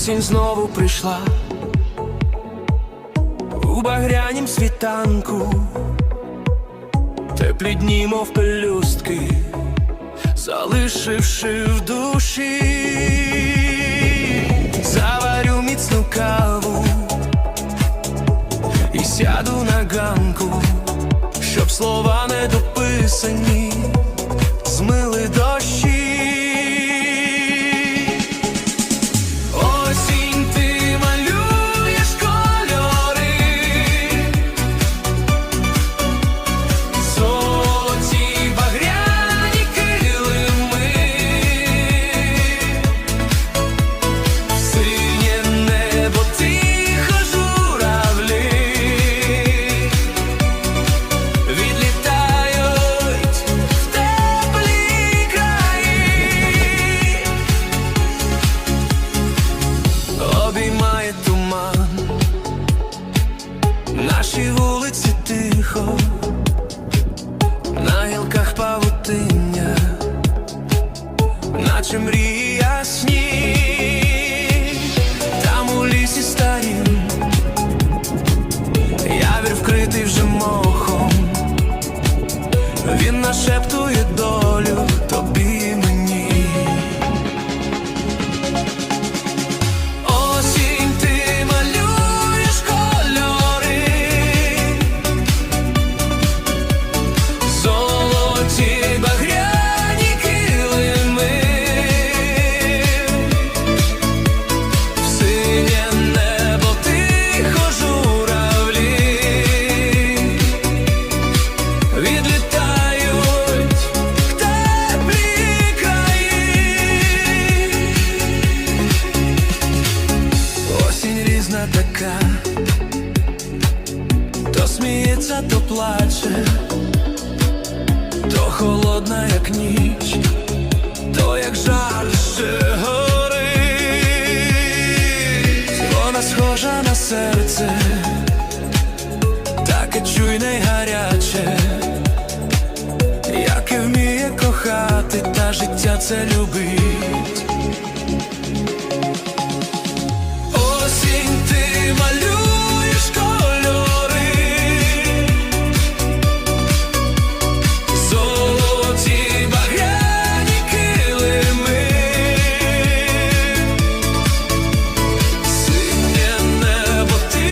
осінь знову прийшла. У багрянім світанку, теплі дні, мов пелюстки, залишивши в душі, заварю міцну каву і сяду на ганку, щоб слова не дописані, змили дощі. Наші вулиці тихо, на гілках павутиння, наче мрії ясні, там у лісі старім, явір вкритий вже мохом, він нашептує долю різна то сміється, то плаче, то холодна, як ніч, то як жар ще горить. Вона схожа на серце, таке чуйне й гаряче, яке вміє кохати, та життя це любить.